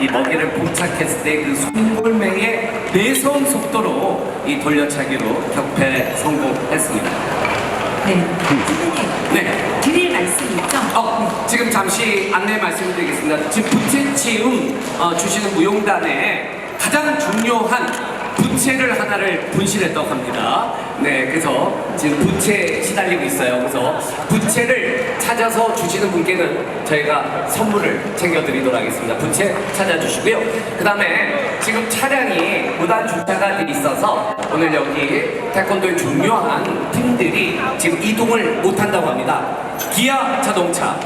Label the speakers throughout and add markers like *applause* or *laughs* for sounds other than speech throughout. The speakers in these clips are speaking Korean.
Speaker 1: 이 먹이를 포착했을 때그 송골매의 내성 속도로 이 돌려차기로 격패 성공했습니다.
Speaker 2: 네. 선생님,
Speaker 1: 네.
Speaker 2: 드릴 말씀이 있죠?
Speaker 1: 어, 지금 잠시 안내 말씀드리겠습니다. 지금 부채치움 어, 주시는 무용단에 가장 중요한 부채를 하나를 분실했다고 합니다. 네, 그래서 지금 부채 시달리고 있어요. 그래서 부채를 찾아서 주시는 분께는 저희가 선물을 챙겨드리도록 하겠습니다. 부채 찾아주시고요. 그 다음에 지금 차량이 무단 주차가 돼 있어서 오늘 여기 태권도의 중요한 팀들이 지금 이동을 못한다고 합니다. 기아 자동차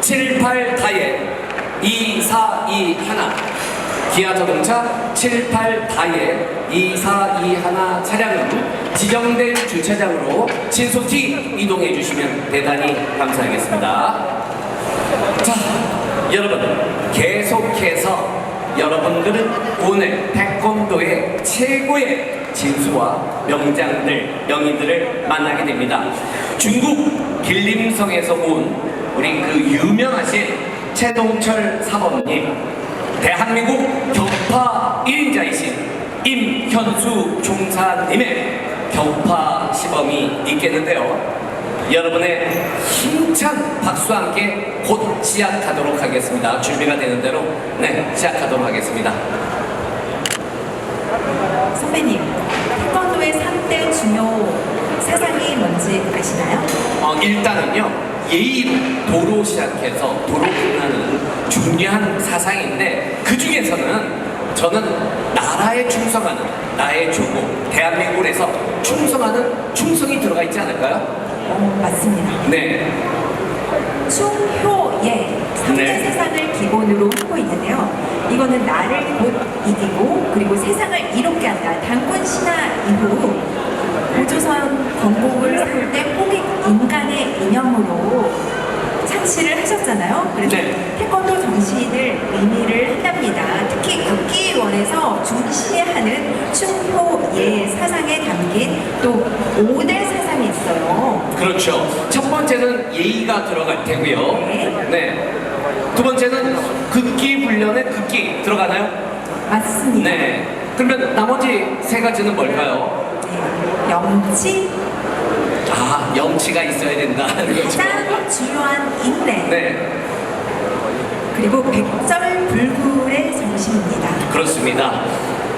Speaker 1: 78 다이에 2421 기아 자동차 78 다이에 2421 차량은 지정된 주차장으로 신속히 이동해 주시면 대단히 감사하겠습니다. 자, 여러분 계속해서 여러분들은 오늘 태권도의 최고의 진수와 명장들, 명인들을 만나게 됩니다. 중국 길림성에서 온 우리 그 유명하신 최동철 사범님, 대한민국 격파 1인자이신 임현수 총사님의 격파 시범이 있겠는데요. 여러분의 힘찬 박수와 함께 곧 시작하도록 하겠습니다. 준비가 되는 대로 네 시작하도록 하겠습니다.
Speaker 2: 선배님, 태권도의 3대 중요 사상이 뭔지 아시나요?
Speaker 1: 어, 일단은요 예의로 도로 시작해서 도로 끝나는 중요한 사상인데 그 중에서는 저는 나라에 충성하는 나의 조국 대한민국에서 충성하는 충성이 들어가 있지 않을까요?
Speaker 2: 어, 맞습니다.
Speaker 1: 네.
Speaker 2: 충효예 3대
Speaker 1: 네.
Speaker 2: 세상을 기본으로 하고 있는데요. 이거는 나를 곧 이기고 그리고 세상을 이롭게 한다. 단군 신화 이후 고조선 건국을 세울 때 홍익 인간의 이념으로 창시를 하셨잖아요. 그래서
Speaker 1: 네.
Speaker 2: 태권도 정신을 의미를 한답니다. 특히 국기원에서 중시하는 충효예 사상에 담긴 또 5대 사상이 있어요.
Speaker 1: 그렇죠. 첫 번째는 예의가 들어갈 테고요.
Speaker 2: 네.
Speaker 1: 네. 두 번째는 극기 훈련에 극기 들어가나요?
Speaker 2: 맞습니다.
Speaker 1: 네. 그러면 나머지 세 가지는 뭘까요?
Speaker 2: 네. 영치
Speaker 1: 아, 염치가 있어야 된다는 거죠. *laughs*
Speaker 2: 가장 중요한 인내
Speaker 1: 네,
Speaker 2: 그리고 백절불굴의 정신입니다.
Speaker 1: 그렇습니다.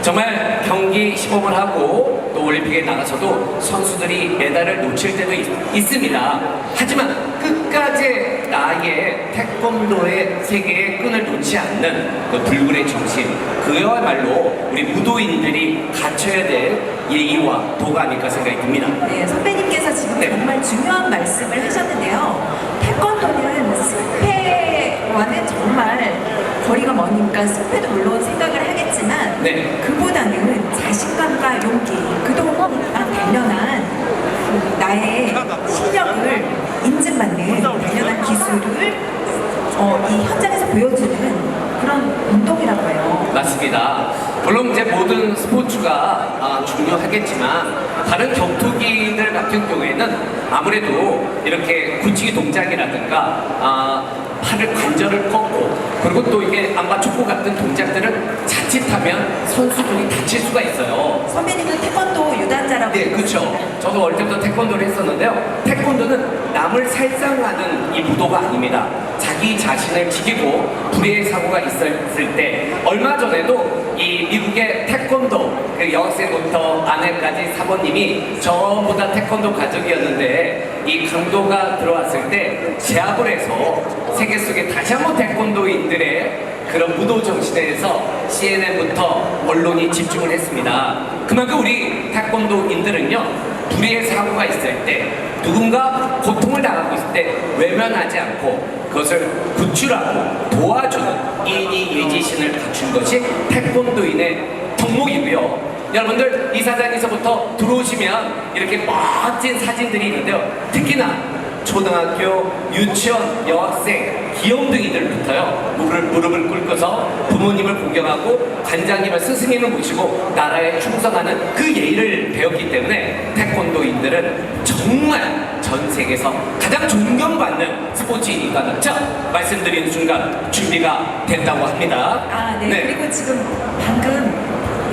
Speaker 1: 정말 경기 시범을 하고 또 올림픽에 나가서도 선수들이 메달을 놓칠 때도 있, 습니다 하지만 끝까지 나의 태권도의 세계의 끈을 놓지 않는 그 불굴의 정신, 그야말로 우리 무도인들이 갖춰야 될 예의와 도가 아닐까 생각이 듭니다.
Speaker 2: 네, 선배님께서 지금
Speaker 1: 네.
Speaker 2: 정말 중요한 말씀을 하셨는데요. 태권도는 승패와는 정말 거리가 머니까 승패도 물론 생각을 하겠지만
Speaker 1: 네.
Speaker 2: 그보다는 자신감과 용기, 그동안 단련한 그 나의 실력을 인증받는 단련한 기술을 어, 이 현장에서 보여주는 그런 운동이라고 해요.
Speaker 1: 맞습니다. 물론 이제 모든 스포츠가 아, 중요하겠지만 다른 격투기들 같은 경우에는 아무래도 이렇게 굳히기 동작이라든가 아, 팔을 관절을 꺾고 그리고 또 이게 안바 촉구 같은 동작들을 자칫하면 선수들이 다칠 수가 있어요.
Speaker 2: 선배님은 태권도 유단자라고
Speaker 1: 네, 그렇죠. 저도 어릴 때부터 태권도를 했었는데요. 태권도는 남을 살상하는 이 무도가 아닙니다. 자기 자신을 지키고 불의의 사고가 있었을 때 얼마 전에도 이 미국의 태권도 그 여학생부터 아내까지 사모님이 저보다 태권도 가족이었는데 이 강도가 들어왔을 때 제압을 해서 세계 속에 다시 한번 태권도인들의 그런 무도 정신에 대해서 CNN부터 언론이 집중을 했습니다. 그만큼 우리 태권도인들은요, 불의의 사고가 있을 때, 누군가 고통을 당하고 있을 때 외면하지 않고 그것을 구출하고 도와주는 인이 예지신을 갖춘 것이 태권도인의 덕목이고요. 여러분들 이 사장에서부터 들어오시면 이렇게 멋진 사진들이 있는데요. 특히나 초등학교, 유치원, 여학생, 귀염둥이들부터요 무릎, 무릎을 꿇고서 부모님을 공경하고 관장님을 스승님을 모시고 나라에 충성하는 그 예의를 배웠기 때문에 태권도인들은 정말 전 세계에서 가장 존경받는 스포츠이니까 자 말씀드린 순간 준비가 됐다고 합니다.
Speaker 2: 아, 네. 그리고 지금 방금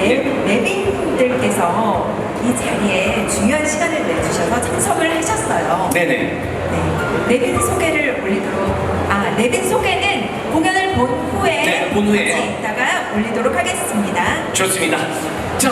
Speaker 2: 네, 내빈들께서 이 자리에 중요한 시간을 내주셔서 참석을 하셨어요.
Speaker 1: 네네.
Speaker 2: 네. 내빈 소개를 올리도록. 아, 내빈 소개는 공연을 본 후에
Speaker 1: 네, 본 후에.
Speaker 2: 같이 이따가 올리도록 하겠습니다.
Speaker 1: 좋습니다. 자,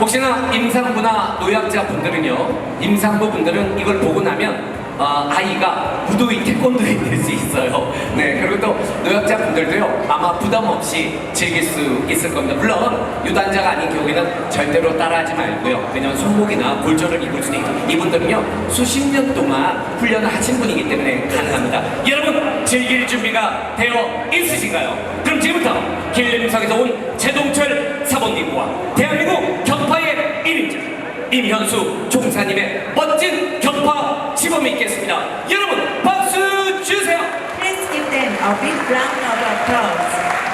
Speaker 1: 혹시나 임산부나 노약자 분들은요, 임산부 분들은 이걸 보고 나면 어, 아이가 무도인 태권도에 *laughs* 될수 있어요. 네, 그리고 또 노약자 분들도요, 아마 부담 없이 즐길 수 있을 겁니다. 물론 유단자가 아닌 경우에는 절대로 따라하지 말고요. 왜냐면 손목이나 골절을 입을 수도 있고 이분들은요 수십 년 동안 훈련을 하신 분이기 때문에 가능합니다. 여러분 즐길 준비가 되어 있으신가요? 그럼 지금부터 길림성에서 온 최동철 사모님과 대한민국 격파의 1인자 임현수 총사님의 멋진 시범이 있겠습니다. 여러분 박수 주세요.
Speaker 2: Please give them a big round of applause.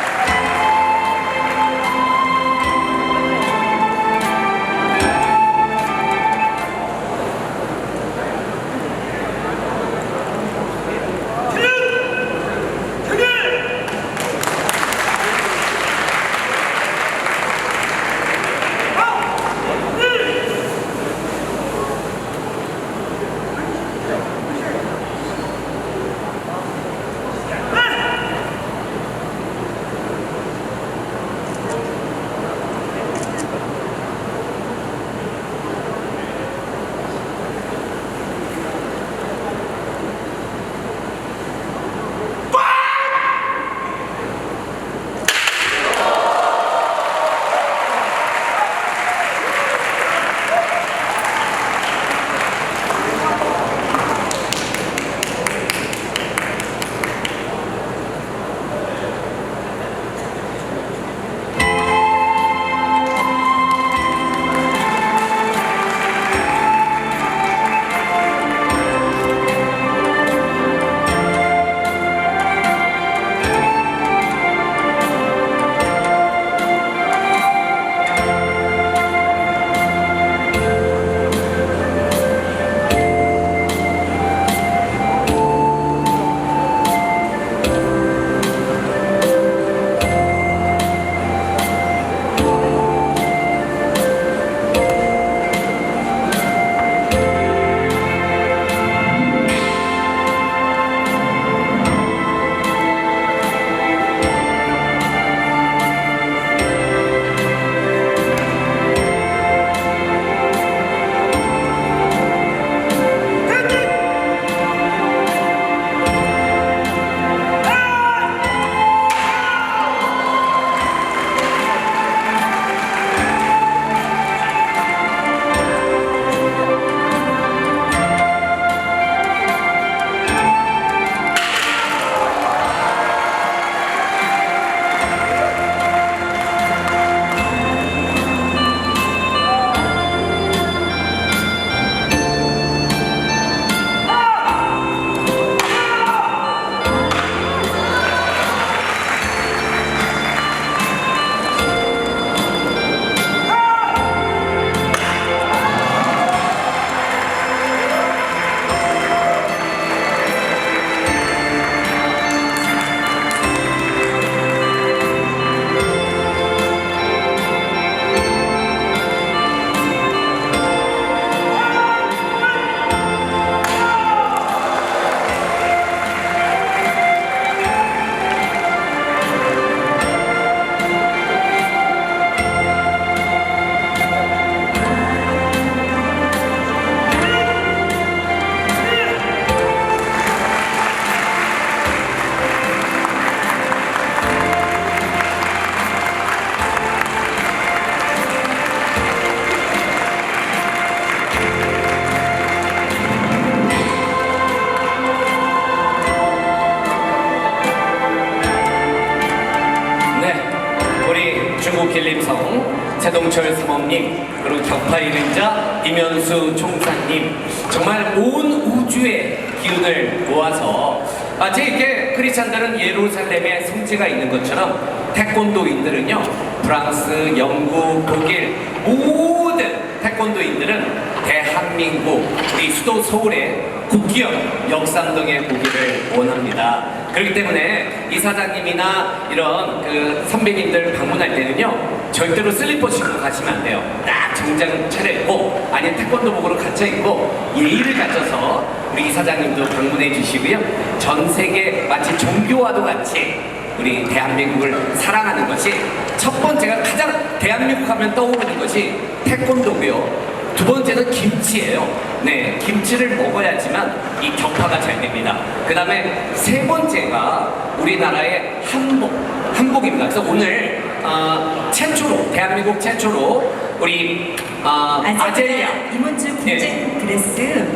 Speaker 1: 중국 길림성 최동철 사모님 그리고 격파 이른자 임현수 총사님. 정말 온 우주의 기운을 모아서 마치 이렇게 크리스찬들은 예루살렘에 성지가 있는 것처럼 태권도인들은요 프랑스, 영국, 독일 모든 태권도인들은 대한민국 우리 수도 서울의 국기역 역삼동에 보기를 원합니다. 그렇기 때문에 이 사장님이나 이런 그 선배님들 방문할 때는요 절대로 슬리퍼 신고 가시면 안 돼요. 딱 정장 차려입고 아니면 태권도복으로 갇혀 있고 예의를 갖춰서 우리 이사장님도 방문해 주시고요. 전 세계 마치 종교와도 같이 우리 대한민국을 사랑하는 것이 첫 번째가 가장 대한민국 하면 떠오르는 것이 태권도고요. 두 번째는 김치예요. 네, 김치를 먹어야지만 이 격파가 잘 됩니다. 그 다음에 세 번째가 우리나라의 한복, 한복입니다. 그래서 오늘 어, 최초로 대한민국 최초로 우리 어, 아젤리아
Speaker 2: 이문주 국제 드레스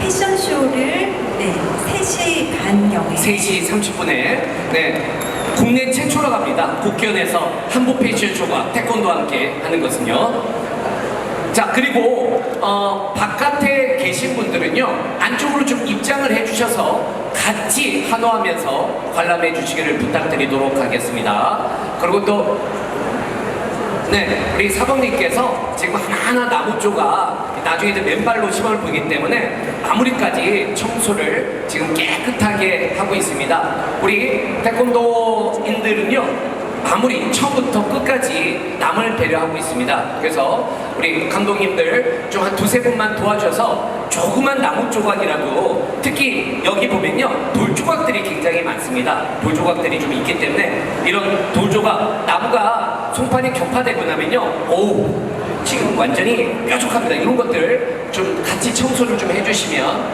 Speaker 2: 패션쇼를 네, 3시 반경에
Speaker 1: 3시 30분에 네, 국내 최초로 갑니다. 국견에서 한복 패션쇼가 태권도와 함께 하는 것은요. 자 그리고 어, 바깥에 계신 분들은요 안쪽으로 좀 입장을 해주셔서 같이 환호하면서 관람해 주시기를 부탁드리도록 하겠습니다. 그리고 또 네, 우리 사범님께서 지금 하나하나 나무 조각 나중에 맨발로 시험을 보기 때문에 마무리까지 청소를 지금 깨끗하게 하고 있습니다. 우리 태권도인들은요 마무리 처음부터 끝까지 남을 배려하고 있습니다. 그래서 우리 감독님들 좀 한 두세 분만 도와줘서 조그만 나무 조각이라도 특히 여기 보면요 돌 조각들이 굉장히 많습니다. 돌 조각들이 좀 있기 때문에 이런 돌 조각 나무가 송판이 격파되고 나면요 오 지금 완전히 뾰족합니다. 이런 것들 좀 같이 청소를 좀 해주시면